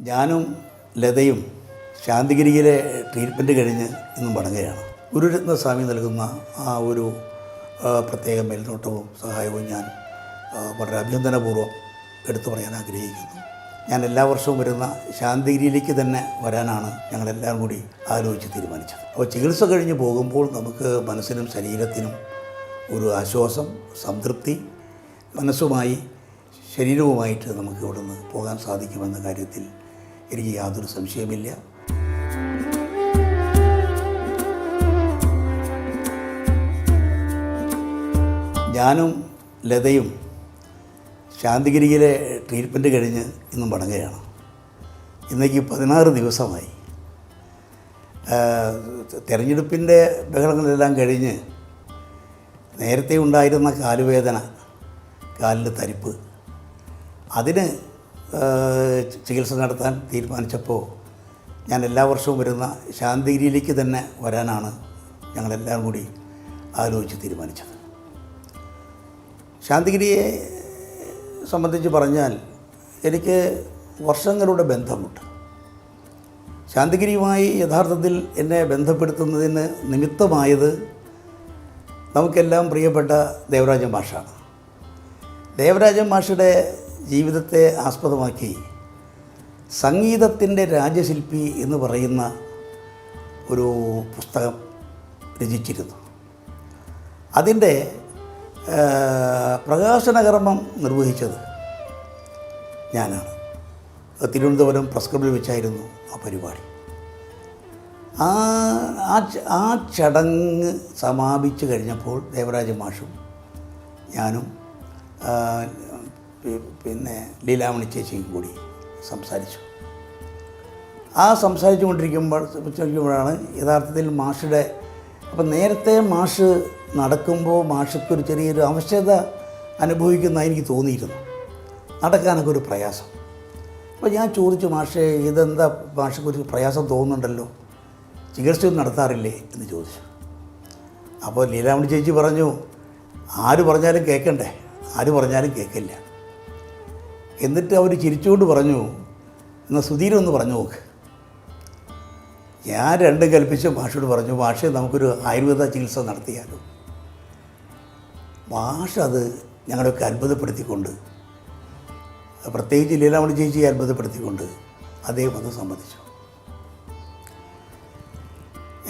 ഞാനും ലതയും ശാന്തിഗിരിയിലെ ട്രീറ്റ്മെന്റ് കഴിഞ്ഞ് ഇന്നും മടങ്ങുകയാണ്. ഗുരുരത്ന സ്വാമി നൽകുന്ന ആ ഒരു പ്രത്യേക മേൽനോട്ടവും സഹായവും ഞാൻ വളരെ അഭിനന്ദനപൂർവം എടുത്തു പറയാൻ ആഗ്രഹിക്കുന്നു. ഞാൻ എല്ലാ വർഷവും വരുന്ന ശാന്തിഗിരിയിലേക്ക് തന്നെ വരാനാണ് ഞങ്ങളെല്ലാം കൂടി ആലോചിച്ച് തീരുമാനിച്ചത്. അപ്പോൾ ചികിത്സ കഴിഞ്ഞ് പോകുമ്പോൾ നമുക്ക് മനസ്സിനും ശരീരത്തിനും ഒരു ആശ്വാസം സംതൃപ്തി മനസ്സുമായി ശരീരവുമായിട്ട് നമുക്ക് ഇവിടുന്ന് പോകാൻ സാധിക്കുമെന്ന കാര്യത്തിൽ എനിക്ക് യാതൊരു സംശയമില്ല ഞാനും ലതയും ശാന്തിഗിരിയിലെ ട്രീറ്റ്മെന്റ് കഴിഞ്ഞ് ഇന്നും മടങ്ങുകയാണ് ഇന്നേക്ക് പതിനാറ് ദിവസമായി. തെരഞ്ഞെടുപ്പിന്റെ ബഹളങ്ങളെല്ലാം കഴിഞ്ഞ് നേരത്തെ ഉണ്ടായിരുന്ന കാലുവേദന കാലിന്റെ തരിപ്പ് അതിന് ചികിത്സ നടത്താൻ തീരുമാനിച്ചപ്പോൾ ഞാൻ എല്ലാ വർഷവും വരുന്ന ശാന്തിഗിരിയിലേക്ക് തന്നെ വരാനാണ് ഞങ്ങളെല്ലാം കൂടി ആലോചിച്ച് തീരുമാനിച്ചത്. ശാന്തിഗിരിയെ സംബന്ധിച്ച് പറഞ്ഞാൽ എനിക്ക് വർഷങ്ങളുടെ ബന്ധമുണ്ട്. ശാന്തിഗിരിയുമായി യഥാർത്ഥത്തിൽ എന്നെ ബന്ധപ്പെടുത്തുന്നതിന് നിമിത്തമായത് നമുക്കെല്ലാം പ്രിയപ്പെട്ട ദേവരാജൻ മാഷാണ്. ദേവരാജൻ മാഷയുടെ ജീവിതത്തെ ആസ്പദമാക്കി സംഗീതത്തിന്റെ രാജശില്പി എന്ന് പറയുന്ന ഒരു പുസ്തകം രചിച്ചിരുന്നു. അതിന്റെ പ്രകാശനകർമ്മം നിർവഹിച്ചത് ഞാനാണ്. തിരുവനന്തപുരം പ്രസ് ക്ലബിൽ വെച്ചായിരുന്നു ആ പരിപാടി. ആ ആ ചടങ്ങ് സമാപിച്ചു കഴിഞ്ഞപ്പോൾ ദേവരാജ മാഷും ഞാനും പിന്നെ ലീലാമണി ചേച്ചിയും കൂടി സംസാരിച്ചു. ആ സംസാരിച്ചു കൊണ്ടിരിക്കുമ്പോൾ ചോദിക്കുമ്പോഴാണ് യഥാർത്ഥത്തിൽ മാഷുടെ അപ്പം നേരത്തെ മാഷ് നടക്കുമ്പോൾ മാഷക്ക് ഒരു ചെറിയൊരു അവശത അനുഭവിക്കുന്ന എനിക്ക് തോന്നിയിരുന്നു. നടക്കാനൊക്കെ ഒരു പ്രയാസം. അപ്പോൾ ഞാൻ ചോദിച്ചു മാഷേ ഇതെന്താ മാഷക്ക് ഒരു പ്രയാസം തോന്നുന്നുണ്ടല്ലോ? ചികിത്സയൊന്നും നടത്താറില്ലേ? എന്ന് ചോദിച്ചു. അപ്പോൾ ലീലാമണി ചേച്ചി പറഞ്ഞു ആര് പറഞ്ഞാലും കേൾക്കണ്ടേ? ആര് പറഞ്ഞാലും കേൾക്കില്ല. എന്നിട്ട് അവർ ചിരിച്ചുകൊണ്ട് പറഞ്ഞു എന്നാൽ സുധീരം ഒന്ന് പറഞ്ഞു നോക്ക്. ഞാൻ രണ്ടും കൽപ്പിച്ച മാഷോട് പറഞ്ഞു മാഷെ നമുക്കൊരു ആയുർവേദ ചികിത്സ നടത്തിയാലോ. മാഷ് അത് ഞങ്ങളെയൊക്കെ അത്ഭുതപ്പെടുത്തിക്കൊണ്ട് പ്രത്യേകിച്ച് ലീലാമണി ചേച്ചിയെ അത്ഭുതപ്പെടുത്തിക്കൊണ്ട് അദ്ദേഹം അത് സമ്മതിച്ചു.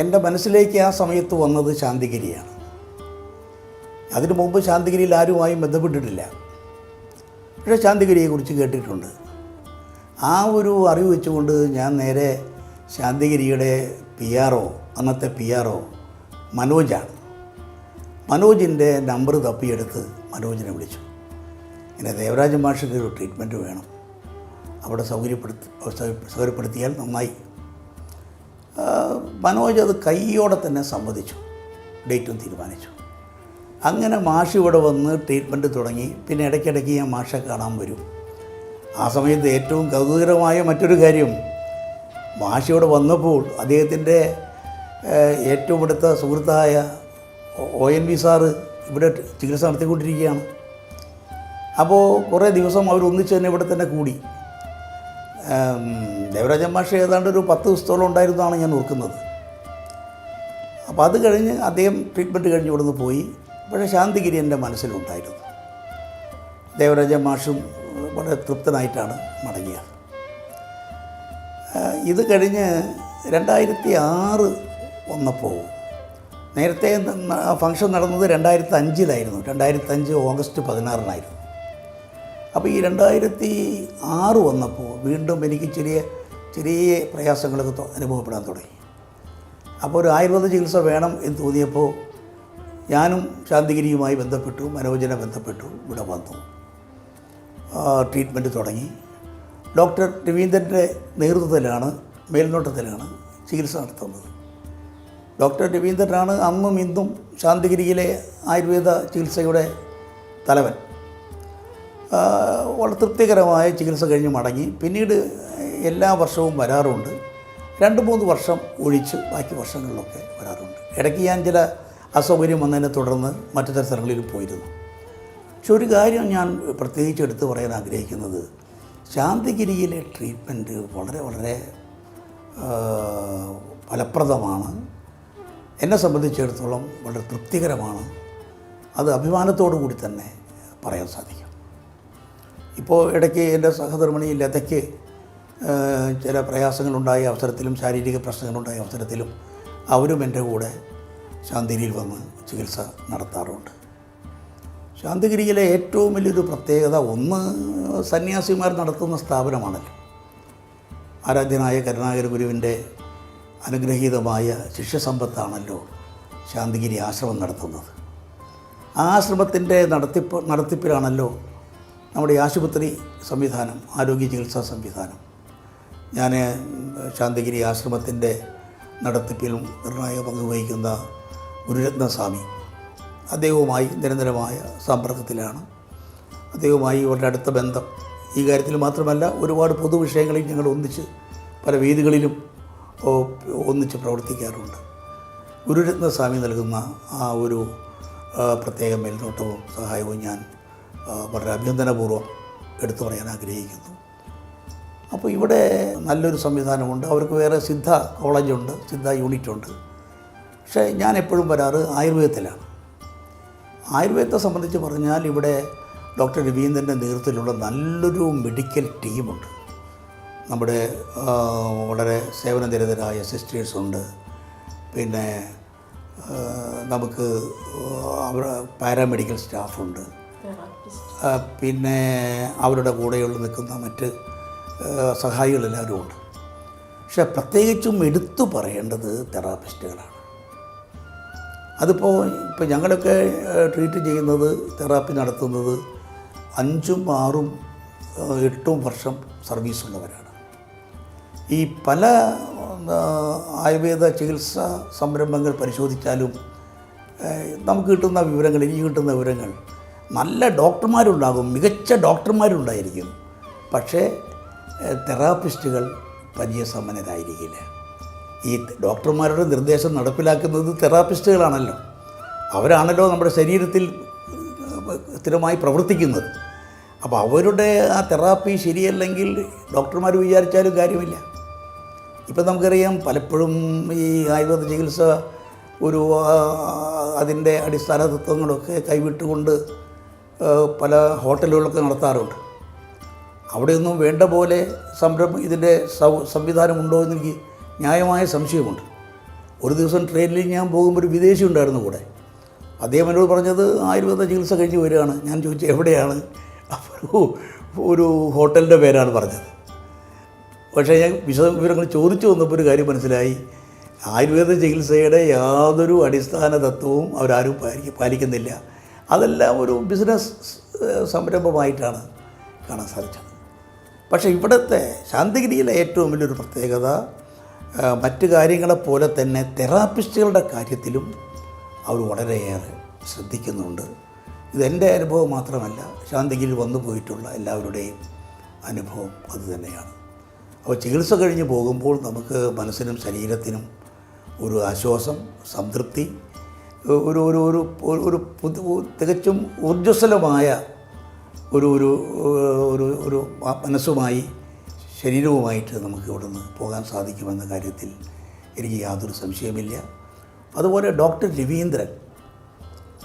എന്റെ മനസ്സിലേക്ക് ആ സമയത്ത് വന്നത് ശാന്തിഗിരിയാണ്. അതിനു മുമ്പ് ശാന്തിഗിരിയിൽ ആരുമായും ബന്ധപ്പെട്ടിട്ടില്ല. പക്ഷേ ശാന്തിഗിരിയെക്കുറിച്ച് കേട്ടിട്ടുണ്ട്. ആ ഒരു അറിവ് വെച്ചുകൊണ്ട് ഞാൻ നേരെ ശാന്തിഗിരിയുടെ പി ആർ ഒ അന്നത്തെ പി ആർ ഒ മനോജാണ്. മനോജിന്റെ നമ്പർ തപ്പിയെടുത്ത് മനോജിനെ വിളിച്ചു. ഇങ്ങനെ ദേവരാജൻ മാഷിന്റെ ഒരു ട്രീറ്റ്മെന്റ് വേണം. അവിടെ സൗകര്യപ്പെടുത്തി സൗകര്യപ്പെടുത്തിയാൽ നന്നായി. മനോജ് അത് കൈയോടെ തന്നെ സമ്മതിച്ചു. ഡേറ്റും തീരുമാനിച്ചു. അങ്ങനെ മാഷ് ഇവിടെ വന്ന് ട്രീറ്റ്മെന്റ് തുടങ്ങി. പിന്നെ ഇടയ്ക്കിടയ്ക്ക് ഞാൻ മാഷെ കാണാൻ വരും. ആ സമയത്ത് ഏറ്റവും കൗതുകരമായ മറ്റൊരു കാര്യം. മാഷ് ഇവിടെ വന്നപ്പോൾ അദ്ദേഹത്തിന്റെ ഏറ്റവും അടുത്ത സുഹൃത്തായ ഒ- എൻ വി സാറ് ഇവിടെ ചികിത്സ നടത്തിക്കൊണ്ടിരിക്കുകയാണ്. അപ്പോൾ കുറേ ദിവസം അവർ ഒന്നിച്ച് തന്നെ ഇവിടെ തന്നെ കൂടി. ദേവരാജൻ മാഷ് ഏതാണ്ട് ഒരു പത്ത് ദിവസത്തോളം ഉണ്ടായിരുന്നതാണ് ഞാൻ ഓർക്കുന്നത്. അപ്പോൾ അത് കഴിഞ്ഞ് അദ്ദേഹം ട്രീറ്റ്മെന്റ് കഴിഞ്ഞ് ഇവിടുന്ന് പോയി. പക്ഷേ ശാന്തിഗിരി എന്റെ മനസ്സിലുണ്ടായിരുന്നു. ദേവരാജ മാഷും വളരെ തൃപ്തനായിട്ടാണ് മടങ്ങിയത്. ഇത് കഴിഞ്ഞ് രണ്ടായിരത്തി ആറ് വന്നപ്പോൾ നേരത്തെ ഫംഗ്ഷൻ നടന്നത് രണ്ടായിരത്തി അഞ്ചിലായിരുന്നു രണ്ടായിരത്തി അഞ്ച് ഓഗസ്റ്റ് പതിനാറിനായിരുന്നു. അപ്പോൾ ഈ രണ്ടായിരത്തി ആറ് വന്നപ്പോൾ വീണ്ടും എനിക്ക് ചെറിയ ചെറിയ പ്രയാസങ്ങളൊക്കെ അനുഭവപ്പെടാൻ തുടങ്ങി. അപ്പോൾ ഒരു ആയുർവേദ ചികിത്സ വേണം എന്ന് തോന്നിയപ്പോൾ ഞാനും ശാന്തിഗിരിയുമായി ബന്ധപ്പെട്ടു മനോജനെ ബന്ധപ്പെട്ടു ഇവിടെ വന്നു. ട്രീറ്റ്മെന്റ് തുടങ്ങി. ഡോക്ടർ രവീന്ദ്രന്റെ നേതൃത്വത്തിലാണ് മേൽനോട്ടത്തിലാണ് ചികിത്സ നടത്തുന്നത്. ഡോക്ടർ രവീന്ദ്രനാണ് അന്നും ഇന്നും ശാന്തിഗിരിയിലെ ആയുർവേദ ചികിത്സയുടെ തലവൻ. വളരെ തൃപ്തികരമായ ചികിത്സ കഴിഞ്ഞ് മടങ്ങി. പിന്നീട് എല്ലാ വർഷവും വരാറുണ്ട്. രണ്ട് മൂന്ന് വർഷം ഒഴിച്ച് ബാക്കി വർഷങ്ങളിലൊക്കെ വരാറുണ്ട്. ഇടയ്ക്ക് ഞാൻ ചില അസൗകര്യം വന്നതിനെ തുടർന്ന് മറ്റു സ്ഥലങ്ങളിൽ പോയിരുന്നു. പക്ഷെ ഒരു കാര്യം ഞാൻ പ്രത്യേകിച്ച് എടുത്തു പറയാൻ ആഗ്രഹിക്കുന്നത്. ശാന്തിഗിരിയിലെ ട്രീറ്റ്മെന്റ് വളരെ വളരെ ഫലപ്രദമാണ്. എന്നെ സംബന്ധിച്ചിടത്തോളം വളരെ തൃപ്തികരമാണ്. അത് അഭിമാനത്തോടു കൂടി തന്നെ പറയാൻ സാധിക്കും. ഇപ്പോൾ ഇടയ്ക്ക് എന്റെ സഹധർമ്മിണി ലതയ്ക്ക് ചില പ്രയാസങ്ങളുണ്ടായ അവസരത്തിലും ശാരീരിക പ്രശ്നങ്ങളുണ്ടായ അവസരത്തിലും അവരും എന്റെ കൂടെ ശാന്തിഗിരിയിൽ വന്ന് ചികിത്സ നടത്താറുണ്ട്. ശാന്തിഗിരിയിലെ ഏറ്റവും വലിയൊരു പ്രത്യേകത ഒന്ന് സന്യാസിമാർ നടത്തുന്ന സ്ഥാപനമാണല്ലോ. ആരാധ്യനായ കരുണാകര ഗുരുവിന്റെ അനുഗ്രഹീതമായ ശിഷ്യസമ്പത്താണല്ലോ ശാന്തിഗിരി ആശ്രമം നടത്തുന്നത്. ആ ആശ്രമത്തിന്റെ നടത്തിപ്പ് നടത്തിപ്പിലാണല്ലോ നമ്മുടെ ആശുപത്രി സംവിധാനം ആരോഗ്യ ചികിത്സാ സംവിധാനം. ഞാൻ ശാന്തിഗിരി ആശ്രമത്തിന്റെ നടത്തിപ്പിലും നിർണായക പങ്ക് വഹിക്കുന്ന ഗുരുരത്നസ്വാമി അദ്ദേഹവുമായി നിരന്തരമായ സമ്പർക്കത്തിലാണ്. അദ്ദേഹവുമായി ഇവരുടെ അടുത്ത ബന്ധം ഈ കാര്യത്തിൽ മാത്രമല്ല ഒരുപാട് പൊതുവിഷയങ്ങളിൽ ഞങ്ങൾ ഒന്നിച്ച് പല വേദികളിലും ഒന്നിച്ച് പ്രവർത്തിക്കാറുണ്ട്. ഗുരുരത്നസ്വാമി നൽകുന്ന ആ ഒരു പ്രത്യേക മേൽനോട്ടവും സഹായവും ഞാൻ വളരെ അഭ്യന്തരപൂർവം എടുത്തു പറയാൻ ആഗ്രഹിക്കുന്നു. അപ്പോൾ ഇവിടെ നല്ലൊരു സംവിധാനമുണ്ട്. അവർക്ക് വേറെ സിദ്ധ കോളേജുണ്ട് സിദ്ധ യൂണിറ്റുണ്ട്. പക്ഷേ ഞാൻ എപ്പോഴും വരാറ് ആയുർവേദത്തിലാണ്. ആയുർവേദത്തെ സംബന്ധിച്ച് പറഞ്ഞാൽ ഇവിടെ ഡോക്ടർ രവീന്ദ്രന്റെ നേതൃത്വത്തിലുള്ള നല്ലൊരു മെഡിക്കൽ ടീമുണ്ട്. നമ്മുടെ വളരെ സേവനനിരതരായ സിസ്റ്റേഴ്സുണ്ട്. പിന്നെ നമുക്ക് പാരാമെഡിക്കൽ സ്റ്റാഫുണ്ട്. പിന്നെ അവരുടെ കൂടെയുള്ള നിൽക്കുന്ന മറ്റ് സഹായികളെല്ലാവരും ഉണ്ട് പക്ഷേ പ്രത്യേകിച്ചും എടുത്തു പറയേണ്ടത് തെറാപ്പിസ്റ്റുകളാണ്. അതിപ്പോൾ ഇപ്പോൾ ഞങ്ങളൊക്കെ ട്രീറ്റ് ചെയ്യുന്നത് തെറാപ്പി നടത്തുന്നത് അഞ്ചും ആറും എട്ടും വർഷം സർവീസ് ഉള്ളവരാണ് ഈ പല ആയുർവേദ ചികിത്സാ സംരംഭങ്ങൾ പരിശോധിച്ചാലും നമുക്ക് കിട്ടുന്ന വിവരങ്ങൾ എനിക്ക് കിട്ടുന്ന വിവരങ്ങൾ നല്ല ഡോക്ടർമാരുണ്ടാകും മികച്ച ഡോക്ടർമാരുണ്ടായിരിക്കും. പക്ഷേ തെറാപ്പിസ്റ്റുകൾ പരിചയസമ്പന്നരായിരിക്കില്ല ഈ ഡോക്ടർമാരുടെ നിർദ്ദേശം നടപ്പിലാക്കുന്നത് തെറാപ്പിസ്റ്റുകളാണല്ലോ. അവരാണല്ലോ നമ്മുടെ ശരീരത്തിൽ സ്ഥിരമായി പ്രവർത്തിക്കുന്നത്. അപ്പോൾ അവരുടെ ആ തെറാപ്പി ശരിയല്ലെങ്കിൽ ഡോക്ടർമാർ വിചാരിച്ചാലും കാര്യമില്ല. ഇപ്പം നമുക്കറിയാം പലപ്പോഴും ഈ ആയുർവേദ ചികിത്സ ഒരു അതിന്റെ അടിസ്ഥാന തത്വങ്ങളൊക്കെ കൈവിട്ടുകൊണ്ട് പല ഹോട്ടലുകളൊക്കെ നടത്താറുണ്ട്. അവിടെയൊന്നും വേണ്ട പോലെ സംരംഭം ഇതിന്റെ സംവിധാനമുണ്ടോ എന്ന് എനിക്ക് ന്യായമായ സംശയമുണ്ട്. ഒരു ദിവസം ട്രെയിനിൽ ഞാൻ പോകുമ്പോൾ ഒരു വിദേശി ഉണ്ടായിരുന്നു കൂടെ. അദ്ദേഹം എന്നോട് പറഞ്ഞത് ആയുർവേദ ചികിത്സ കഴിഞ്ഞ് വരികയാണ്. ഞാൻ ചോദിച്ചു എവിടെയാണ്? അപ്പോൾ ഒരു- ഹോട്ടലിന്റെ പേരാണ് പറഞ്ഞത്. പക്ഷേ ഞാൻ വിശദ വിവരങ്ങൾ ചോദിച്ചു വന്നപ്പോൾ ഒരു കാര്യം മനസ്സിലായി. ആയുർവേദ ചികിത്സയുടെ യാതൊരു അടിസ്ഥാന തത്വവും അവരാരും പാലിക്ക പാലിക്കുന്നില്ല. അതെല്ലാം ഒരു ബിസിനസ് സംരംഭമായിട്ടാണ് കാണാൻ സാധിച്ചത്. പക്ഷേ ഇവിടുത്തെ ശാന്തിഗിരിയിലെ ഏറ്റവും വലിയൊരു പ്രത്യേകത മറ്റു കാര്യങ്ങളെപ്പോലെ തന്നെ തെറാപ്പിസ്റ്റുകളുടെ കാര്യത്തിലും അവർ വളരെയേറെ ശ്രദ്ധിക്കുന്നുണ്ട്. ഇതെന്റെ അനുഭവം മാത്രമല്ല ശാന്തിഗിരിയിൽ വന്നു പോയിട്ടുള്ള എല്ലാവരുടെയും അനുഭവം അതുതന്നെയാണ് അപ്പോൾ ചികിത്സ കഴിഞ്ഞ് പോകുമ്പോൾ നമുക്ക് മനസ്സിനും ശരീരത്തിനും ഒരു ആശ്വാസം സംതൃപ്തി ഒരു ഒരു ഒരു ഒരു പുതു തികച്ചും ഊർജസ്വലമായ ഒരു ഒരു ഒരു ഒരു മനസ്സുമായി ശരീരവുമായിട്ട് നമുക്ക് ഇവിടുന്ന് പോകാൻ സാധിക്കുമെന്ന കാര്യത്തിൽ എനിക്ക് യാതൊരു സംശയമില്ല അതുപോലെ ഡോക്ടർ രവീന്ദ്രൻ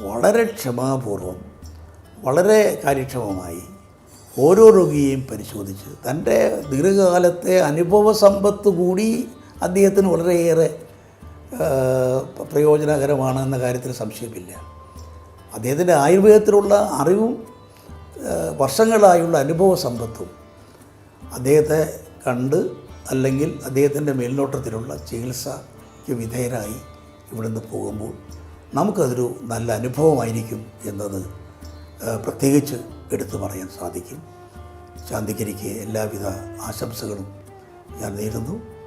വളരെ ക്ഷമാപൂർവം വളരെ കാര്യക്ഷമമായി ഓരോ രോഗിയെയും പരിശോധിച്ച് തന്റെ ദീർഘകാലത്തെ അനുഭവ സമ്പത്ത് കൂടി അദ്ദേഹത്തിന് വളരെയേറെ പ്രയോജനകരമാണ് എന്ന കാര്യത്തിൽ സംശയമില്ല. അദ്ദേഹത്തിന്റെ ആയുർവേദത്തിലുള്ള അറിവും വർഷങ്ങളായുള്ള അനുഭവ സമ്പത്തും അദ്ദേഹത്തെ കണ്ട് അല്ലെങ്കിൽ അദ്ദേഹത്തിന്റെ മേൽനോട്ടത്തിലുള്ള ചികിത്സയ്ക്ക് വിധേയരായി ഇവിടുന്ന് പോകുമ്പോൾ നമുക്കതൊരു നല്ല അനുഭവമായിരിക്കും എന്നത് പ്രത്യേകിച്ച് എടുത്തു പറയാൻ സാധിക്കും. ശാന്തിക്കരിക്ക് എല്ലാവിധ ആശംസകളും ഞാൻ നേരുന്നു.